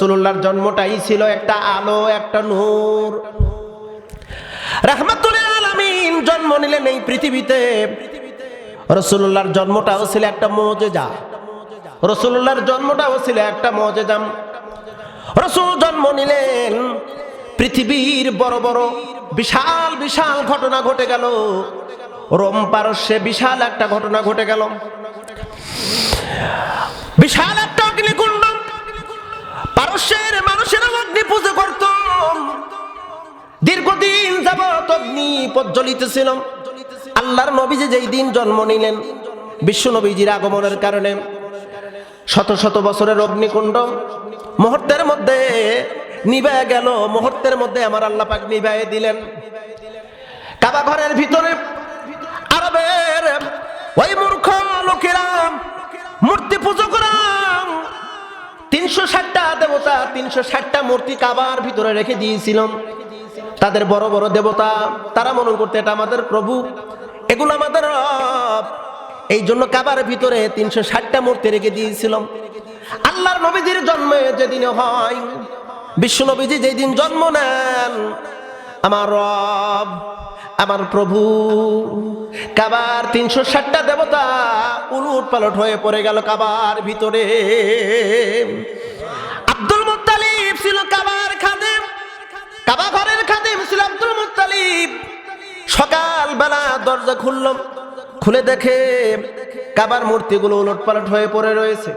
রসুল্লাহর জন্মটাই ছিল একটা আলো, একটা নূর। রাহমাতুল আলামিন জন্ম নিলেন এই পৃথিবীতে। রসুল্লাহর জন্মটাও ছিল একটা মজেজা। রসুল্লাহর জন্মটাও ছিল একটা মজেজাম রসুল জন্ম নিলেন, পৃথিবীর বড় বড় বিশাল বিশাল ঘটনা ঘটে গেল। রোম পারস্যে বিশাল একটা ঘটনা ঘটে গেল। বিশাল একটা অগ্নিকুণ্ড পারস্যের মানুষেরা অগ্নি পুজো করত। দীর্ঘদিন যাবত অগ্নি প্রজ্বলিত ছিল আল্লাহর নবীজি যেই দিন জন্ম নিলেন, বিশ্ব নবীজির আগমনের কারণে। শত শত বছরের অগ্নিকুণ্ড মুহূর্তের মধ্যে নিভে গেল, মুহূর্তের মধ্যে আমার আল্লাহ পাক নিভাই দিলেন। কাবা ঘরের ভিতরে আরবের ওই মূর্খ লোকেরা মূর্তি পুজো করাম তিনশো ষাটটা দেবতা, তিনশো ষাটটা মূর্তি কাবার ভিতরে রেখে দিয়েছিলাম। তাদের বড় বড় দেবতা, তারা মনে করতে এটা আমাদের প্রভু। এগুলো আমাদের। এই জন্য কাবার ভিতরে তিনশো ষাটটা মূর্তি রেখে দিয়েছিলাম। আল্লাহর নবীজির জন্মে যেদিন হয় বিশ্ব নবীজি যেদিন জন্ম নেন, আমার রব আমার প্রভু। কাবার তিনশো ষাটটা দেবতা উলুট পালট হয়ে পড়ে গেল কাবার ভিতরে। আব্দুল মুত্তালিব ছিল কাবার খাদেম। কাবা ঘরের খাদেম ছিল আব্দুল মুত্তালিব। সকালবেলা দরজা খুলল, খুলে দেখে কাবার মূর্তিগুলো উলট পালট হয়ে পড়ে রয়েছে।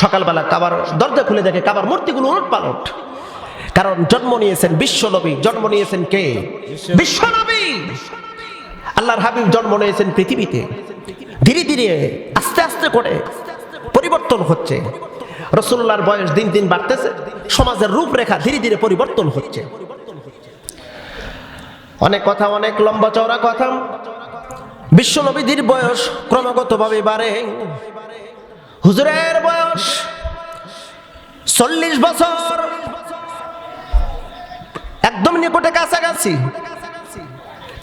সকালবেলা কাবার দরজা খুলে দেখে কাবার মূর্তিগুলো উলট পালট। কারণ জন্ম নিয়েছেন বিশ্ব নবী। জন্ম নিয়েছেন কে? বিশ্ব নবী! আল্লাহর হাবিব জন্ম নিয়েছেন পৃথিবীতে। ধীরে ধীরে, আস্তে আস্তে করে পরিবর্তন হচ্ছে। রসুল্লাহর বয়স দিন দিন বাড়তেছে। সমাজের রূপরেখা ধীরে ধীরে পরিবর্তন হচ্ছে। অনেক কথা, অনেক লম্বা চওড়া কথা। বিশ্ব নবীদের বয়স ক্রমাগতভাবে বাড়ে। হুজুরের বয়স চল্লিশ বছর। একদম নিকটে কাছাকাছি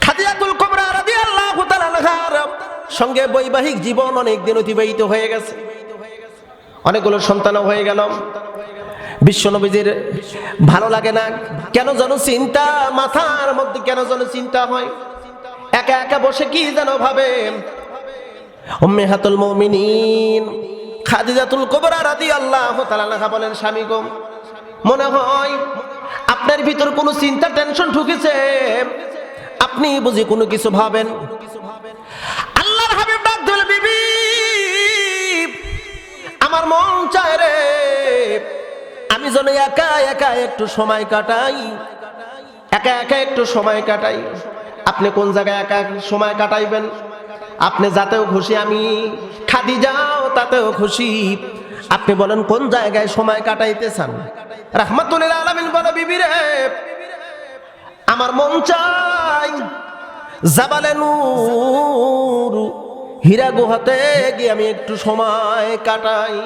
খাদিজাতুল কুবরা রাদিয়াল্লাহু তাআলা আনহার সঙ্গে বৈবাহিক জীবন অনেক দিন অতিবাহিত হয়ে গেছে। অনেকগুলো সন্তানও হয়ে গেল। বিশ্ব নবীজির ভালো লাগে না? কেন যেন চিন্তা মাথার মধ্যে কেন যেন চিন্তা হয়? একা একা বসে কি যেন ভাবে? উম্মে হাতুল মুমিনিন খাদিজাতুল কুবরা রাদিয়াল্লাহু তাআলা বলেন, স্বামী গো, মনে হয় আপনার ভিতর কোনো চিন্তা টেনশন ঢুকেছে? আপনি বুঝি কোনো কিছু ভাবেন? আল্লাহর হাবিব ডাক দিল বিবি, আমার মন চায় রে, আমি যেন একা একা একটু সময় কাটাই, একা একা একটু সময় কাটাই। আপনি কোন জায়গায় একা সময় কাটাইবেন? আপনি যাতেও খুশি, আমি খাদি যাও তাতেও খুশি। আপনি বলেন, কোন জায়গায় সময় কাটাইতে চান? আলামিন বিবি রে, আমার মন চাই জাবালে নূর, হীরা গুহাতে গিয়ে আমি একটু সময় কাটাই।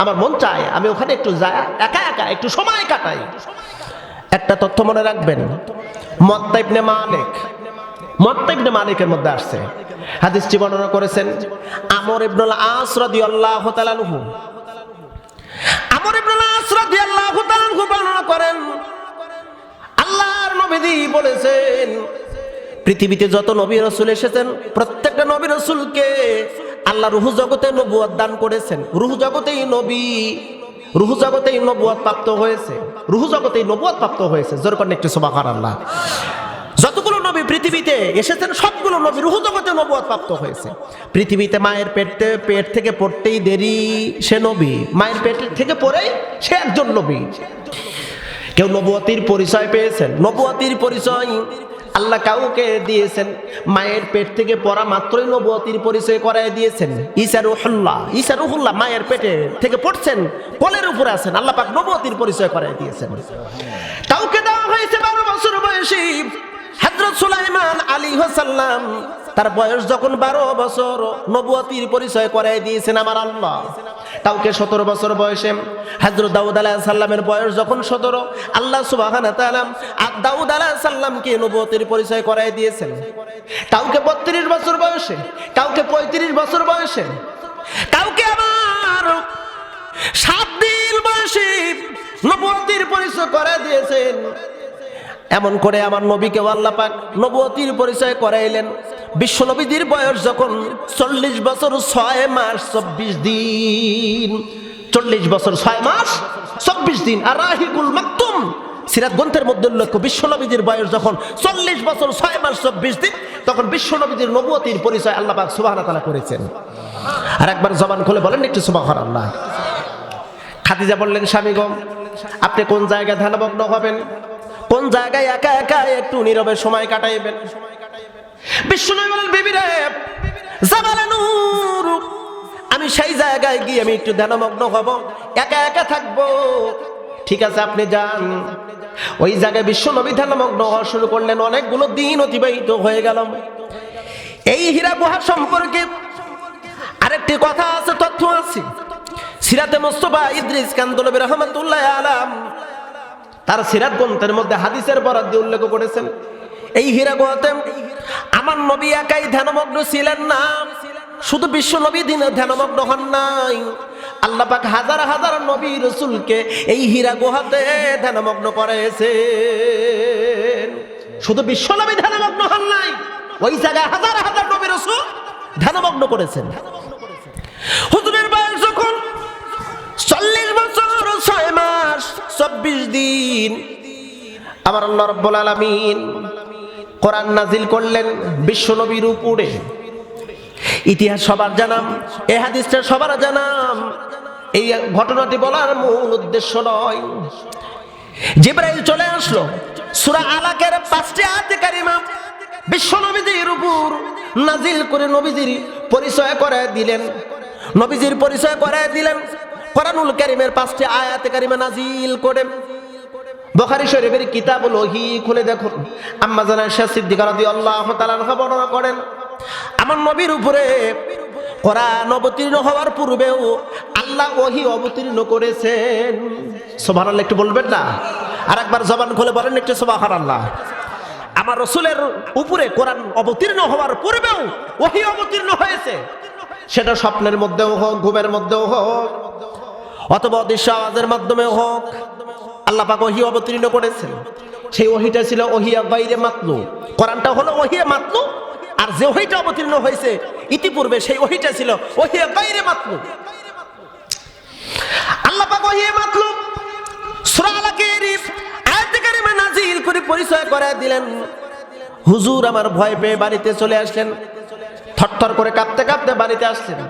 আমার মন চায় আমি ওখানে একটু যাই, একা একা একটু সময় কাটাই। একটা তথ্য মনে রাখবেন মত্তা ইবনে মালিক মত্তা ইবনে মালিকের মধ্যে আসছে। হাদিসটি বর্ণনা করেছেন, আমর ইবনুল আস রাদিয়াল্লাহু তাআলা আমর ইবনুল তাআলা বর্ণনা করেন। আল্লাহর নবীজি বলেছেন, পৃথিবীতে যত নবী রসুল এসেছেন, প্রত্যেকটা নবী রসুলকে আল্লাহ রুহু জগতে নবুয়াদ দান করেছেন। রুহু জগতেই নবী, রুহু জগতেই নবুয়াদ প্রাপ্ত হয়েছে। রুহু জগতেই নবুয়াদ প্রাপ্ত হয়েছে। করেন একটু সবাকার আল্লাহ নবী পৃথিবীতে এসেছেন সবগুলো নবী, রুহু নবুয়াদ প্রাপ্ত হয়েছে। পৃথিবীতে মায়ের পেটে পেট থেকে পড়তেই দেরি সে নবী, মায়ের পেট থেকে পড়েই সে একজন নবী। কেউ নবুয়তির পরিচয় পেয়েছেন? নবুয়তির পরিচয় আল্লাহ কাউকে দিয়েছেন। মায়ের পেট থেকে পড়া মাত্রই নবুয়তির পরিচয় করাই দিয়েছেন। ঈসা রুহুল্লাহ ঈসা রুহুল্লাহ মায়ের পেটে থেকে পড়ছেন, কোলের উপরে আছেন। আল্লাহ পাক নবুয়তির পরিচয় করাই দিয়েছেন। কাউকে দেওয়া হয়েছে বারো বছর বয়সী হজরত সুলাইমান আলী সাল্লাম তার বয়স যখন বারো বছর, নবুয়তির পরিচয় করাই দিয়েছেন আমার আল্লাহ। কাউকে সতেরো বছর বয়সে হজরত দাউদ আলাহ সাল্লামের বয়স যখন সতেরো, আল্লাহ সুবাহ আর দাউদ আলাহ সাল্লামকে নবুয়তির পরিচয় করাই দিয়েছেন। কাউকে বত্রিশ বছর বয়সে, কাউকে পঁয়ত্রিশ বছর বয়সে, কাউকে আবার সাত দিন বয়সে নবতির পরিচয় করে দিয়েছেন। এমন করে আমার নবীকে আল্লাহ পাক নবতির পরিচয় করাইলেন। বিশ্ব নবীদের বয়স যখন চল্লিশ বছর ছয় মাস চব্বিশ দিন। চল্লিশ বছর ছয় মাস চব্বিশ দিন। আর রাহিকুল মাকতুম, সিরাত গ্রন্থের মধ্যে উল্লেখ বিশ্বনবীদের বয়স যখন চল্লিশ বছর ছয় মাস চব্বিশ দিন, তখন বিশ্বনবীদের নবতির পরিচয় আল্লাহ পাক সুবাহ করেছেন। আর একবার জবান খুলে বলেন একটু সুবাহ আল্লাহ খাদিজা বললেন, স্বামী গম আপনি কোন জায়গায় ধ্যানমগ্ন হবেন? কোন জায়গায় একা একা একটু নীরবে সময় কাটাইবেন? আমি সেই জায়গায় গিয়ে আমি একটু ধ্যানমগ্ন হব। একা একা থাকব। ঠিক আছে, আপনি যান। ওই জায়গায় বিশ্ব নবী ধ্যানমগ্ন হওয়া শুরু করলেন। অনেকগুলো দিন অতিবাহিত হয়ে গেল। এই হীরা গুহা সম্পর্কে আরেকটি কথা আছে, তথ্য আছে। সিরাতে মোস্তফা ইদ্রিস কান্দলবী রহমতুল্লাহ আলাম তার সিরাত গ্রন্থের মধ্যে হাদিসের বরাদ দিয়ে উল্লেখ করেছেন। এই হীরা গুহাতে আমার নবী একাই ধ্যানমগ্ন ছিলেন না। শুধু বিশ্ব নবী দিনে ধ্যানমগ্ন হন নাই। আল্লাহ পাক হাজার হাজার নবী রসুলকে এই হীরা গুহাতে ধ্যানমগ্ন করেছেন। শুধু বিশ্ব নবী ধ্যানমগ্ন হন নাই, ওই জায়গায় হাজার হাজার নবী রসুল ধ্যানমগ্ন করেছেন। ছয় মাস, চব্বিশ দিন। আমার আল্লাহ রব্বুল আলমিন কোরআন নাজিল করলেন বিশ্ব নবীর উপরে। ইতিহাস সবার জানাম, এ হাদিসটা সবার জানাম। এই ঘটনাটি বলার মূল উদ্দেশ্য নয়। জিব্রাইল চলে আসলো, সূরা আলাকের পাঁচটি আয়াতে কারিমা বিশ্ব নবীজির উপর নাজিল করে নবীজির পরিচয় করে দিলেন। নবীজির পরিচয় করে দিলেন কোরআনুল কারিমের পাঁচটি আয়াতে কারিমা নাজিল করে। বখারি শরীফের কিতাব ওহি খুলে দেখুন। আম্মা জানা শাহ সিদ্দিকা রাদিয়াল্লাহু তাআলা বর্ণনা করেন, আমার নবীর উপরে কোরআন অবতীর্ণ হওয়ার পূর্বেও আল্লাহ ওহি অবতীর্ণ করেছেন। সুবহানাল্লাহ, একটু বলবেন না? আর একবার জবান খুলে বলেন একটু সুবহানাল্লাহ। আমার রসুলের উপরে কোরআন অবতীর্ণ হওয়ার পূর্বেও ওহি অবতীর্ণ হয়েছে। সেটা স্বপ্নের মধ্যেও হোক, ঘুমের মধ্যেও হোক অথবা অদৃশ্য আওয়াজের মাধ্যমেও হোক, আল্লাহ পাক ওহি অবতীর্ণ করেছেন। সেই ওহিটা ছিল ওহিয়া বাইরে মাতলু। কোরআনটা হলো ওহিয়া মাতলু, আর যে ওহিটা অবতীর্ণ হয়েছে, ইতিপূর্বে সেই ওহিটা ছিল ওহিয়া বাইরে মাতলু। আল্লাহ পাক ওহিয়া মাতলু, সূরা আলাকের আয়াতে কারিমা নাজিল করে পরিচয় করে দিলেন। হুজুর আমার ভয় পেয়ে বাড়িতে চলে আসলেন, থরথর করে কাঁপতে কাঁপতে বাড়িতে আসলেন।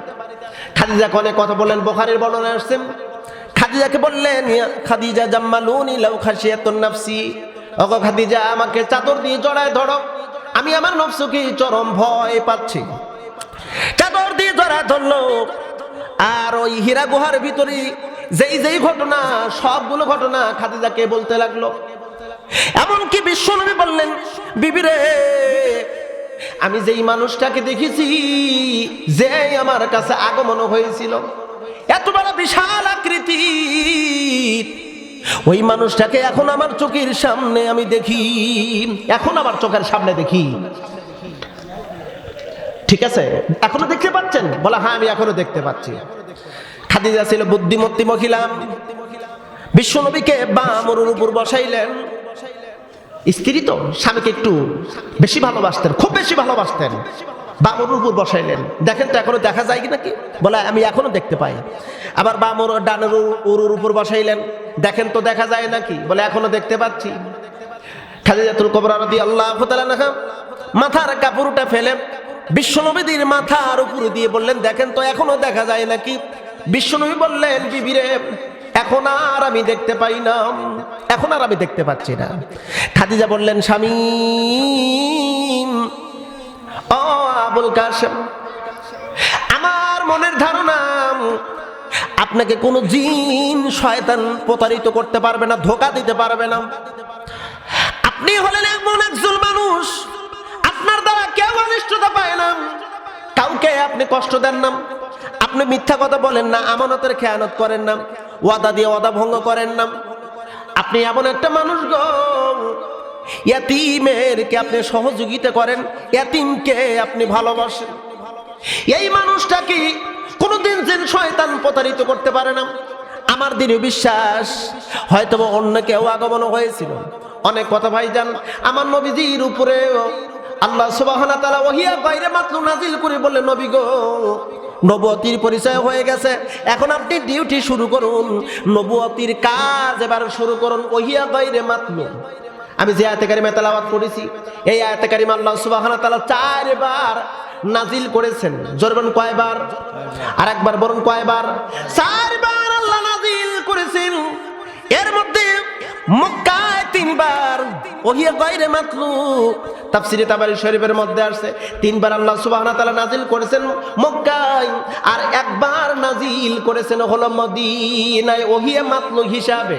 খাদিজা কনে কথা বললেন, বোখারির বর্ণনা আসছেন খাদিজাকে বললেন, "ইয়া খাদিজা জাম্মালুনি লাউ খাশিয়াতুন নাফসি। ওগো খাদিজা, আমাকে চাদর দিয়ে জড়ায় ধরো। আমি আমার নফসকে চরম ভয় পাচ্ছি। চাদর দিয়ে জড়ায় ধরলো। আর ওই হীরা গুহার ভিতরে যেই যেই ঘটনা, সবগুলো ঘটনা খাদিজাকে বলতে লাগল। এমনকি বিশ্বনবী বললেন বিবিরে আমি যেই মানুষটাকে দেখেছি যে আমার কাছে আগমন হয়েছিল এত বড় বিশাল আকৃতি। ওই মানুষটাকে এখন আমার চোখের সামনে আমি দেখি। এখন আমার চোখের সামনে দেখি। ঠিক আছে? এখনও দেখতে পাচ্ছেন? বলা হ্যাঁ আমি এখনও দেখতে পাচ্ছি। খাদিজা ছিল বুদ্ধিমতী মহিলা। বিশ্বনবীকে বামরুর উপর বসাইলেন। স্ত্রী তো, স্বামীকে একটু বেশি ভালোবাসতেন, খুব বেশি ভালোবাসতেন। বামর উপর বসাইলেন। দেখেন তো এখনও দেখা যায় কি? নাকি বলে, আমি এখনও দেখতে পাই। আবার বামর ডানের উরুর উপর বসাইলেন। দেখেন তো দেখা যায় নাকি বলে, এখনও দেখতে পাচ্ছি। খাদিজাতুল কবরা রাদি আল্লাহ মাথার কাপড়টা ফেলে বিশ্বনবীদের মাথার উপর দিয়ে বললেন, দেখেন তো এখনও দেখা যায় নাকি বিশ্বনবী বললেন বিবিরে এখন আর আমি দেখতে পাই না। এখন আর আমি দেখতে পাচ্ছি না। খাদিজা বললেন স্বামী ও আবুল কাসেম আমার মনের ধারণা, আপনাকে কোনো জিন শয়তান প্রতারিত করতে পারবে না, ধোকা দিতে পারবে না। আপনি হলেন এমন একজন মানুষ, আপনার দ্বারা কেউ অনিষ্টতা পায় না। কাউকে আপনি কষ্ট দেন না। আপনি মিথ্যা কথা বলেন না, আমানতের খেয়ানত করেন না, ওয়াদা দিয়ে ওয়াদা ভঙ্গ করেন না। আপনি এমন একটা মানুষ গো ইয়াতিমেরকে আপনি সহযোগিতা করেন? ইয়াতিমকে আপনি ভালোবাসেন? এই মানুষটাকে কোনোদিন যেন শয়তান প্রতারিত করতে পারে না। আমার দৃঢ় বিশ্বাস হয়তো অন্য কেউ আগমন হয়েছিল। অনেক কথা ভাইজান, আমার নবীজির উপরে আল্লাহ সুবহানাহু ওয়া তাআলা ওহিয়া বাইরে মাত্র নাজিল করে বলে নবী গো, নবুয়তির পরিচয় হয়ে গেছে। এখন আপনি ডিউটি শুরু করুন। নবুয়তির কাজ এবার শুরু করুন। ওহিয়া বাইরে মাত্র আমি যে আয়াতে কারিমা তেলাওয়াত করেছি, এই আয়াতে কারিমা আল্লাহ সুবহানাহু ওয়া তাআলা চারবার নাজিল করেছেন। জোরবেন কয়বার? আর একবার বলুন কয়বার? চারবার আল্লাহ নাজিল করেছেন। এর মধ্যে মক্কায় তিনবার, ওহিয়া গায়রে মাতলু। তাফসিরে তাবারি শরীফের মধ্যে আসছে, তিনবার আল্লাহ সুবহানাহু তাআলা নাজিল করেছেন মক্কায়, আর একবার নাজিল করেছেন হলো মদিনায় ওহিয়া মাতলু হিসাবে।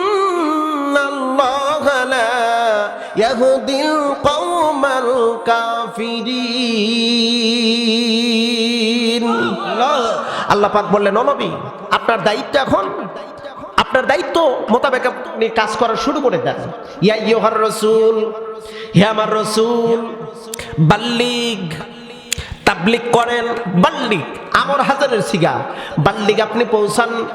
ইয়াহদিল কওমাল কাফিরিন। আল্লাহ পাক বললেন, "ও নবী, আপনার দায়িত্ব এখন, আপনার দায়িত্ব মোতাবেক আপনি কাজ করা শুরু করে দেন। ইয়া ইয়োহার রসুল, হে আমার রসুল, বাল্লিগ তাবলিক করেন বাল্লিক আমর হাজারের সিগা বাল্লিক আপনি পৌঁছান।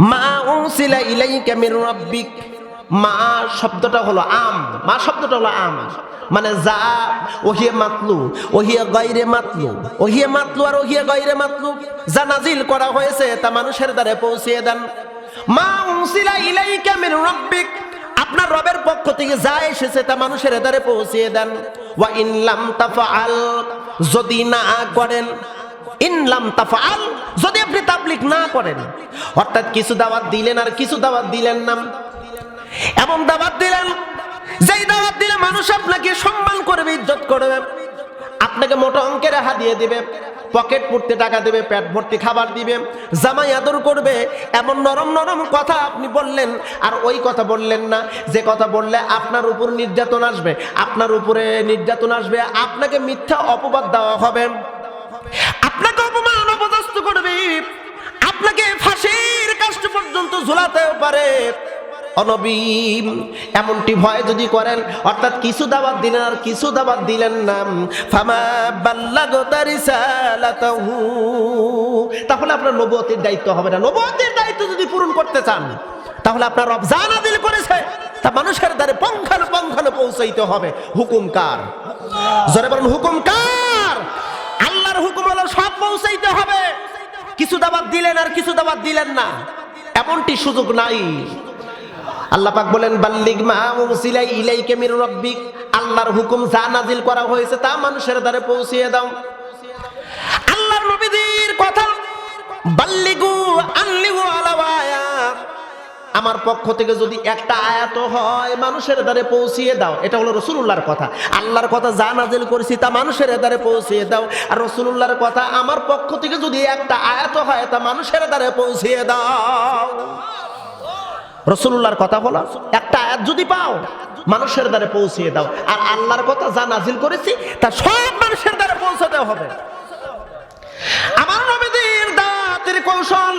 মা উনসিলা ইলাইকা মির রাব্বিক মা শব্দটা হলো আম। মা শব্দটা হলো আম। মানে যা, ওহিয়ে মাতলু, ওহিয়ে গাইরে মাতলু, ওহিয়ে মাতলু আর ওহিয়ে গাইরে মাতলু। যা নাজিল করা হয়েছে তা মানুষের দ্বারে পৌঁছিয়ে দেন। মা উনসিলা ইলাইকা মির রাব্বিক। আপনার রবের পক্ষ থেকে যা এসেছে তা মানুষের দ্বারে পৌঁছিয়ে দেন। ওয়া ইনলাম তাফআল, যদি না করেন ইনলাম তাফআল, যদি আপনি তাবলিক না করেন, অর্থাৎ কিছু দাওয়াত দিলেন আর কিছু দাওয়াত দিলেন না। এমন দাওয়াত দিলেন। যেই দাওয়াত দিলে মানুষ আপনাকে সম্মান করবে, ইজ্জত করবে। আপনাকে মোটা অঙ্কের হাদিয়ে দিবে, পকেট পড়তে টাকা দেবে, পেট ভর্তি খাবার দিবে, জামাই আদর করবে। এমন নরম নরম কথা আপনি বললেন, আর ওই কথা বললেন না। যে কথা বললে আপনার উপর নির্যাতন আসবে, আপনার উপরে নির্যাতন আসবে, আপনাকে মিথ্যা অপবাদ দেওয়া হবে। আপনাকে অপমান অপদস্থ করবে। আপনাকে ফাঁসির কাষ্ট পর্যন্ত ঝোলাতেও পারে। অনবীম এমনটি ভয় যদি করেন, অর্থাৎ কিছু দাবাত দিলেন আর কিছু দাবাত দিলেন না। তাহলে আপনার নবুয়তের দায়িত্ব হবে না। নবুয়তের দায়িত্ব যদি পূরণ করতে চান, তাহলে আপনার রব যা নাজিল করেছে, তা মানুষের দ্বারে পঙ্খানো পঙ্খানো পৌঁছাইতে হবে। হুকুম কার? জোরে বলুন, হুকুম কার? আল্লাহর হুকুম হলো সব পৌঁছাইতে হবে। কিছু দাবাত দিলেন আর কিছু দাবাত দিলেন না। এমনটি সুযোগ নাই। আল্লাহ পাক বলেন, বাল্লিগ মা ইলাইকা মির রাব্বিক। আল্লাহর হুকুম যা নাজিল করা হয়েছে তা মানুষের দ্বারে পৌঁছিয়ে দাও। আল্লাহর নবীদের কথা, বাল্লিগু আনলিগু আলা আয়াত আমার পক্ষ থেকে যদি একটা আয়াত হয়, মানুষের দ্বারে পৌঁছিয়ে দাও। এটা হলো রসুল্লাহর কথা। আল্লাহর কথা যা নাজিল করেছি তা মানুষের দ্বারে পৌঁছিয়ে দাও। আর রসুল্লাহর কথা আমার পক্ষ থেকে যদি একটা আয়াত হয়, তা মানুষের দ্বারে পৌঁছিয়ে দাও। রসুল্লাহর কথা বলো, একটা আয়াত যদি পাও, মানুষের দ্বারে পৌঁছিয়ে দাও। আর আল্লাহর কথা যা নাজিল করেছি, তা সব মানুষের দ্বারে পৌঁছাতে হবে। আমার নবীদের দাওয়াতের কৌশল,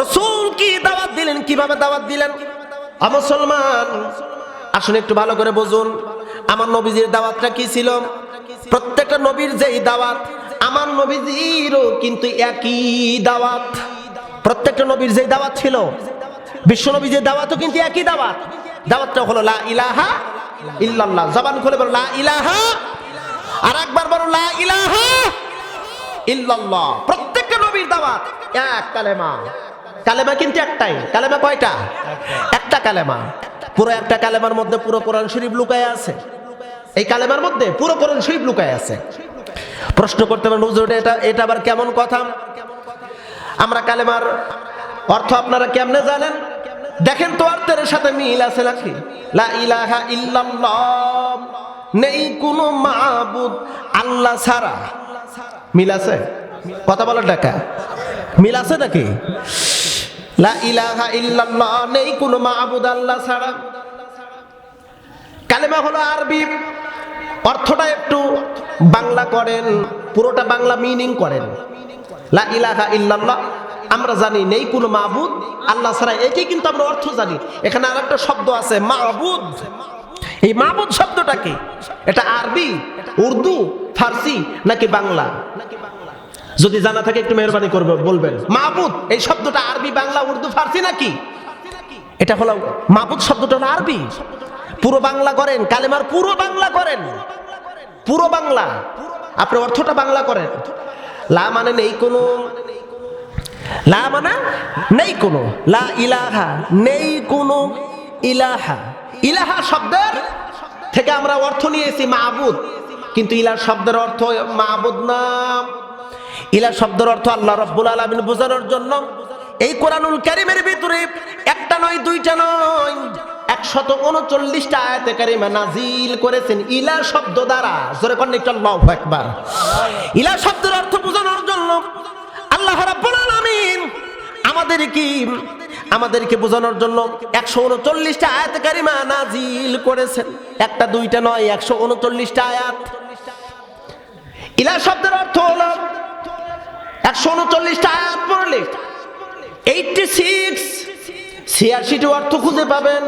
রসুল কি দাওয়াত দিলেন, কীভাবে দাওয়াত দিলেন? মুসলমান, আসুন একটু ভালো করে বুঝুন, আমার নবীজির দাওয়াতটা কি ছিল? প্রত্যেকটা নবীর যেই দাওয়াত, আমার নবীজিরও কিন্তু একই দাওয়াত। প্রত্যেকটা নবীর যেই দাওয়াত ছিল বিশ্বনবী যে দাওয়াতও কিন্তু একই দাওয়াত। দাওয়াতটা হলো লা ইলাহা ইল্লাল্লাহ। জবান খুলে বলো, লা ইলাহা। আর একবার বলো, লা ইলাহা ইল্লাল্লাহ। প্রত্যেকটা নবীর দাওয়াত এক কালেমা। কালেমা কিন্তু একটাই। কালেমা কয়টা? একটা কালেমা। পুরো একটা কালেমার মধ্যে পুরো কোরআন শরীফ লুকায় আছে। এই কালেমার মধ্যে পুরো কোরআন শরীফ লুকায় আছে। প্রশ্ন করতে পারেন হুজুর, এটা এটা আবার কেমন কথা? আমরা কালেমার অর্থ আপনারা কেমনে জানেন? দেখেন তো আর অর্থের সাথে মিল আছে নাকি? লা ইলাহা ইল্লাল্লাহ। নেই কোনো মাবুদ আল্লাহ ছাড়া। মিল আছে? কথা বলার ডাকা। মিল আছে নাকি? লা ইলাহা ইল্লাল্লাহ, নেই কোনো মাহবুদ আল্লাহ ছাড়া। কালেমা হলো আরবি। অর্থটা একটু বাংলা করেন, পুরোটা বাংলা মিনিং করেন। লা ইলাহা ইল্লাল্লাহ। আমরা জানি নেই কোনো মাহবুদ আল্লাহ ছাড়া একেই কিন্তু আমরা অর্থ জানি। এখানে আর একটা শব্দ আছে মাহবুদ এই মাহবুদ শব্দটা কি? এটা আরবি, উর্দু, ফার্সি নাকি বাংলা? যদি জানা থাকে একটু মেহরবানি করবে, বলবেন। মাহবুদ এই শব্দটা আরবি, বাংলা, উর্দু, ফার্সি নাকি? এটা হলো মাহবুদ শব্দটা হলো আরবি। পুরো বাংলা করেন, কালেমার পুরো বাংলা করেন। পুরো বাংলা। আপনি অর্থটা বাংলা করেন। লা মানে নেই কোনো লা নেই কোনো। লা ইলাহা নেই কোনো ইলাহা। ইলাহা শব্দের থেকে আমরা অর্থ নিয়েছি মাহবুদ কিন্তু ইলাহ শব্দের অর্থ মাহবুদ ইলা শব্দের অর্থ আল্লাহ রব্বুল আলমিন বোঝানোর জন্য এই কোরআনুল কারিমের ভিতরে একটা নয়, দুইটা নয়, একশত উনচল্লিশটা আয়াতে কারিমা নাজিল করেছেন ইলা শব্দ দ্বারা। জোরে কন্যা একবার ইলা শব্দের অর্থ বোঝানোর জন্য আল্লাহ আমাদের কি? আমাদেরকে বোঝানোর জন্য একশো উনচল্লিশটা আয়াত কারিমা নাজিল করেছেন। একটা, দুইটা নয়, একশো উনচল্লিশটা আয়াত। ইলা শব্দের অর্থ হল একশো উনচল্লিশটা আয়াত পড়লে এইটটি সিক্স ছিয়াশিটি অর্থ খুঁজে পাবেন।